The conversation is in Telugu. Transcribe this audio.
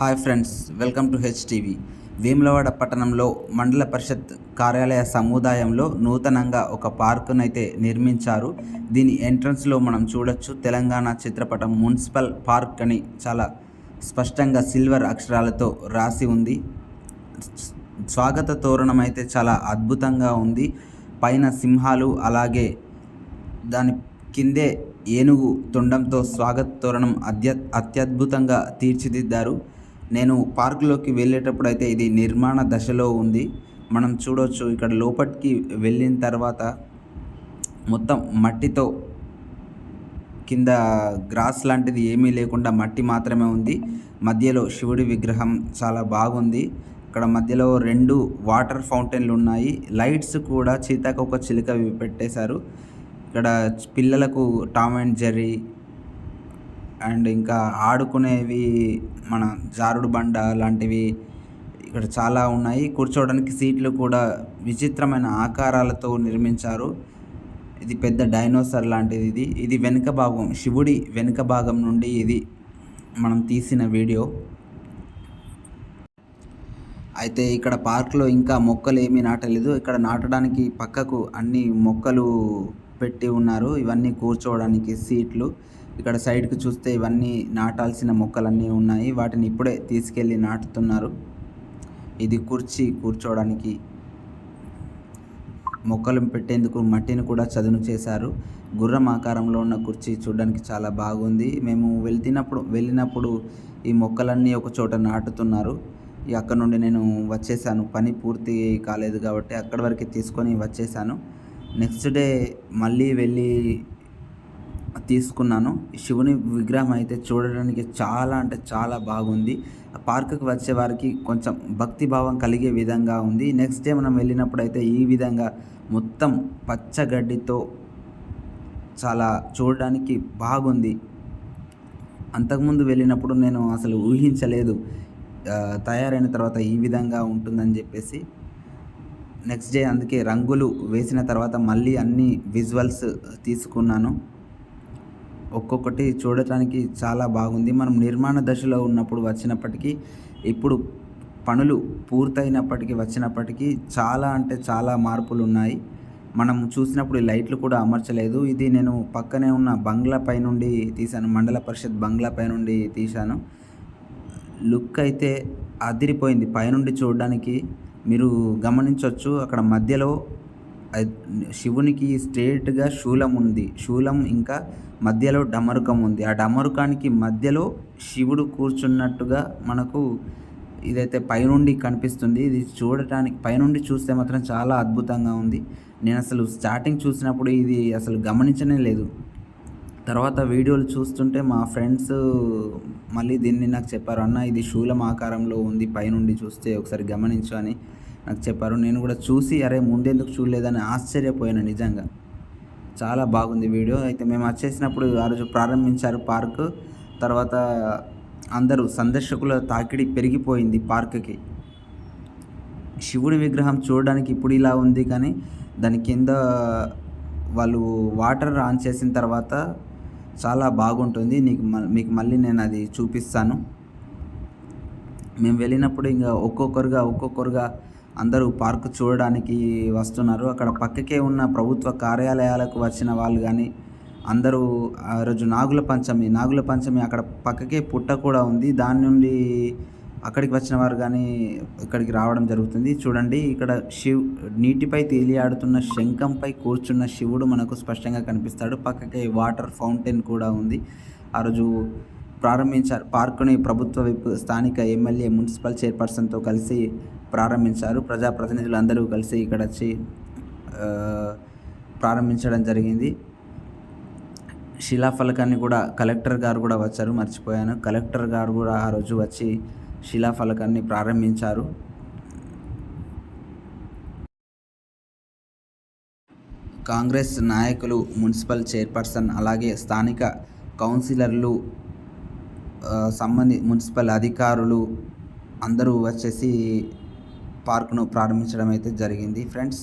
Hi friends welcome to HTV. Vemulawada పట్టణంలో మండల పరిషత్ కార్యాలయ సముదాయంలో నూతనంగా ఒక పార్కునైతే నిర్మించారు. దీని ఎంట్రన్స్లో మనం చూడొచ్చు తెలంగాణ చిత్రపటం మున్సిపల్ పార్క్ అని చాలా స్పష్టంగా సిల్వర్ అక్షరాలతో రాసి ఉంది. స్వాగత తోరణం అయితే చాలా అద్భుతంగా ఉంది. పైన సింహాలు అలాగే దాని కిందే ఏనుగు తొండంతో స్వాగత తోరణం అత్య అత్యద్భుతంగా తీర్చిదిద్దారు. నేను పార్కులోకి వెళ్ళేటప్పుడు అయితే ఇది నిర్మాణ దశలో ఉంది. మనం చూడవచ్చు ఇక్కడ లోపలికి వెళ్ళిన తర్వాత మొత్తం మట్టితో కింద గ్రాస్ లాంటిది ఏమీ లేకుండా మట్టి మాత్రమే ఉంది. మధ్యలో శివుడి విగ్రహం చాలా బాగుంది. ఇక్కడ మధ్యలో రెండు వాటర్ ఫౌంటైన్లు ఉన్నాయి. లైట్స్ కూడా చీతాకొక చిలుక పెట్టేశారు. ఇక్కడ పిల్లలకు టామ్ అండ్ జెర్రీ అండ్ ఇంకా ఆడుకునేవి మన జారుడు బండ లాంటివి ఇక్కడ చాలా ఉన్నాయి. కూర్చోవడానికి సీట్లు కూడా విచిత్రమైన ఆకారాలతో నిర్మించారు. ఇది పెద్ద డైనోసర్ లాంటిది ఇది. ఇది వెనుక భాగం శివుడి వెనుక భాగం నుండి ఇది మనం తీసిన వీడియో. అయితే ఇక్కడ పార్క్లో ఇంకా మొక్కలు ఏమీ నాటలేదు. ఇక్కడ నాటడానికి పక్కకు అన్ని మొక్కలు పెట్టి ఉన్నారు. ఇవన్నీ కూర్చోవడానికి సీట్లు. ఇక్కడ సైడ్కి చూస్తే ఇవన్నీ నాటాల్సిన మొక్కలన్నీ ఉన్నాయి. వాటిని ఇప్పుడే తీసుకెళ్ళి నాటుతున్నారు. ఇది కుర్చీ కూర్చోవడానికి మొక్కలు పెట్టేందుకు మట్టిని కూడా చదును చేశారు. గుర్రం ఆకారంలో ఉన్న కుర్చీ చూడడానికి చాలా బాగుంది. మేము వెళ్తున్నప్పుడు వెళ్ళినప్పుడు ఈ మొక్కలన్నీ ఒక చోట నాటుతున్నారు. అక్కడ నుండి నేను వచ్చేసాను. పని పూర్తి కాలేదు కాబట్టి అక్కడి వరకు తీసుకొని వచ్చేసాను. నెక్స్ట్ డే మళ్ళీ వెళ్ళి తీసుకున్నాను. శివుని విగ్రహం అయితే చూడడానికి చాలా అంటే చాలా బాగుంది. పార్కుకి వచ్చే వారికి కొంచెం భక్తి భావం కలిగే విధంగా ఉంది. నెక్స్ట్ డే మనం వెళ్ళినప్పుడు అయితే ఈ విధంగా మొత్తం పచ్చగడ్డితో చాలా చూడడానికి బాగుంది. అంతకుముందు వెళ్ళినప్పుడు నేను అసలు ఊహించలేదు. తయారైన తర్వాత ఈ విధంగా ఉంటుందని చెప్పేసి. నెక్స్ట్ డే అందుకే రంగులు వేసిన తర్వాత మళ్ళీ అన్ని విజువల్స్ తీసుకున్నాను. ఒక్కొక్కటి చూడటానికి చాలా బాగుంది. మనం నిర్మాణ దశలో ఉన్నప్పుడు వచ్చినప్పటికీ ఇప్పుడు పనులు పూర్తయినప్పటికీ వచ్చినప్పటికీ చాలా అంటే చాలా మార్పులు ఉన్నాయి మనం చూసినప్పుడు లైట్లు కూడా అమర్చలేదు. ఇది నేను పక్కనే ఉన్న బంగ్లా పై నుండి తీశాను. మండల పరిషత్ బంగ్లా పై నుండి తీశాను. లుక్ అయితే అదిరిపోయింది. పైనుండి చూడడానికి మీరు గమనించవచ్చు అక్కడ మధ్యలో శివునికి స్ట్రేట్గా శూలం ఉంది. శూలం ఇంకా మధ్యలో డమరుకం ఉంది. ఆ డమరుకానికి మధ్యలో శివుడు కూర్చున్నట్టుగా మనకు ఇదైతే పైనుండి కనిపిస్తుంది. ఇది చూడటానికి పైనుండి చూస్తే మాత్రం చాలా అద్భుతంగా ఉంది. నేను అసలు స్టార్టింగ్ చూసినప్పుడు ఇది అసలు గమనించనే లేదు. తర్వాత వీడియోలు చూస్తుంటే మా ఫ్రెండ్స్ మళ్ళీ దీన్ని నాకు చెప్పారు అన్న ఇది శూలం ఆకారంలో ఉంది పైనుండి చూస్తే ఒకసారి గమనించు అని. నాకు చెప్పారు. నేను కూడా చూసి అరే ముందెందుకు చూడలేదని ఆశ్చర్యపోయాను నిజంగా. చాలా బాగుంది వీడియో. అయితే మేము వచ్చేసినప్పుడు ఆ రోజు ప్రారంభించారు పార్క్. తర్వాత అందరూ సందర్శకుల తాకిడి పెరిగిపోయింది పార్క్కి. శివుడి విగ్రహం చూడడానికి ఇప్పుడు ఇలా ఉంది కానీ దాని కింద వాళ్ళు వాటర్ ఆన్ చేసిన తర్వాత చాలా బాగుంటుంది. నీకు మీకు మళ్ళీ నేను అది చూపిస్తాను. మేము వెళ్ళినప్పుడు ఇంకా ఒక్కొక్కరుగా ఒక్కొక్కరుగా అందరూ పార్క్ చూడడానికి వస్తున్నారు. అక్కడ పక్కకే ఉన్న ప్రభుత్వ కార్యాలయాలకు వచ్చిన వాళ్ళు కానీ అందరూ ఆ రోజు నాగుల పంచమి నాగుల పంచమి అక్కడ పక్కకే పుట్ట కూడా ఉంది. దాని నుండి అక్కడికి వచ్చిన వారు కానీ ఇక్కడికి రావడం జరుగుతుంది. చూడండి ఇక్కడ శివ్ నీటిపై తేలియాడుతున్న శంఖంపై కూర్చున్న శివుడు మనకు స్పష్టంగా కనిపిస్తాడు. పక్కకే వాటర్ ఫౌంటైన్ కూడా ఉంది. ఆ రోజు ప్రారంభించారు పార్కుని ప్రభుత్వ విప్ స్థానిక ఎమ్మెల్యే మున్సిపల్ చైర్పర్సన్తో కలిసి ప్రారంభించారు. ప్రజాప్రతినిధులు అందరూ కలిసి ఇక్కడ వచ్చి ప్రారంభించడం జరిగింది. శిలాఫలకాన్ని కూడా కలెక్టర్ గారు కూడా వచ్చారు మర్చిపోయాను. కలెక్టర్ గారు కూడా ఆ రోజు వచ్చి శిలాఫలకాన్ని ప్రారంభించారు. కాంగ్రెస్ నాయకులు మున్సిపల్ చైర్పర్సన్ అలాగే స్థానిక కౌన్సిలర్లు సంబంధి మున్సిపల్ అధికారులు అందరూ వచ్చేసి పార్క్ను ప్రారంభించడం అయితే జరిగింది. ఫ్రెండ్స్